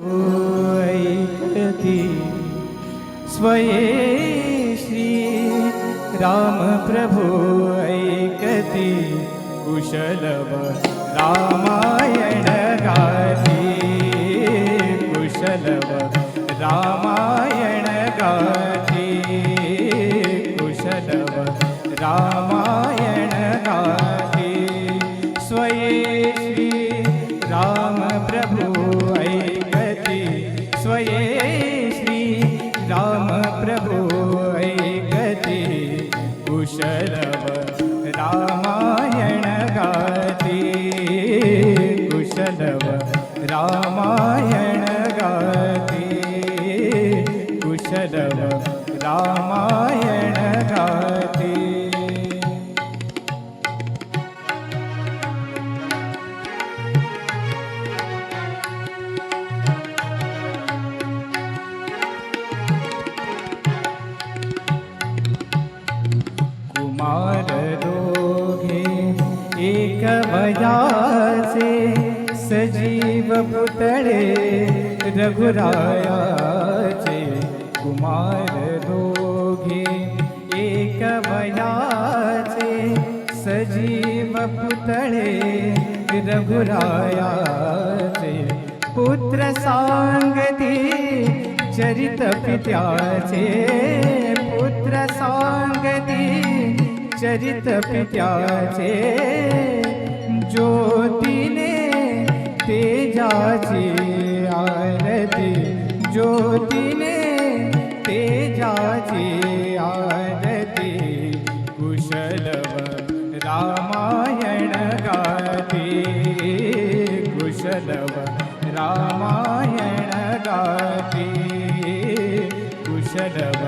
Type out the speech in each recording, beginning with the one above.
ऐकती स्वये श्री रामप्रभु ऐकती कुशलव रामायण गाती। कुशलव रामायण गाती। कुशलव रामायण गाती। स्वये श्री रामप्रभु ऐकती रामायण गाती कुशलव रामायण गाती कुशलव रामायण गाती कुमार दोघे एक वयाचे सजीव पुतळे रघुरायाचे कुमार दोघे एक वयाचे सजीव पुतळे रघुरायाचे पुत्र सांगती चरित पित्याचे। पुत्र सांगती चरित पित्याचे। ज्योतीने तेजाची आरती। ज्योतीने तेजाची आरती। कुशलव रामायण गाती। कुशलव रामायण गाती। कुशलव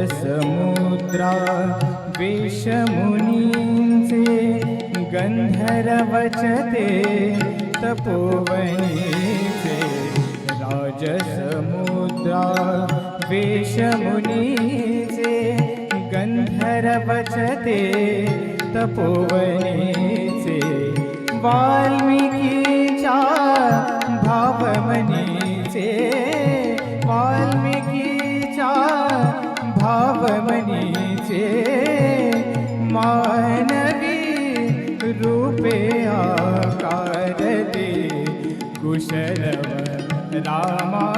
राजसमुद्रा विषमुनींचे गंधर्वचते तपोवनीचे राजसमुद्रा विषमुनीचे गंधर्वचते तपोवनीचे वाल्मिकीच्या कुशलव रामायण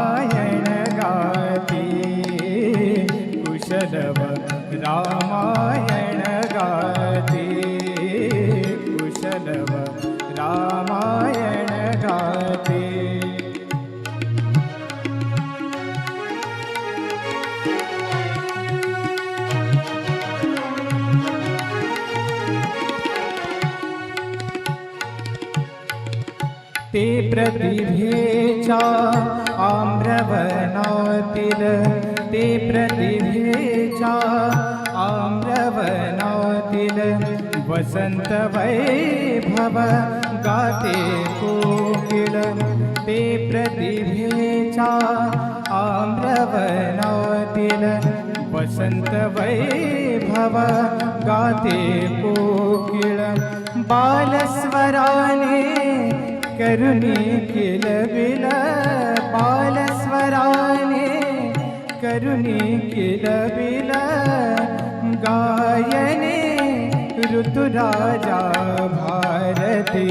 ते प्रतिभेच्या आम्रवनातील। ते प्रतिभेच्या आम्रवनातील। वसंत वैभव गाते कोकिल। ते प्रतिभेच्या आम्रवनातील। वसंत वैभव गाते कोकिळ बालस्वराने करुणी किलबिल बालस्वराने करुणी किलबिल गायने ऋतुराजा भारती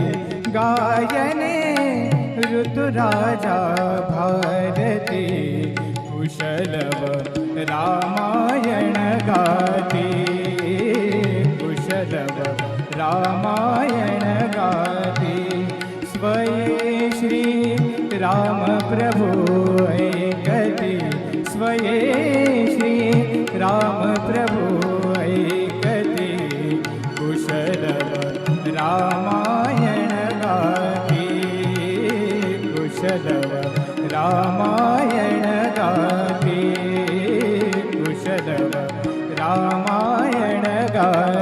गायने ऋतुराजा भारती कुशलव रामायण गाती कुशलव रामायण राम प्रभु, ऐकति स्वये श्री राम प्रभु गति कुशल रामायण गाति। कुशल रामायण गाति। कुशल रामायण गाति।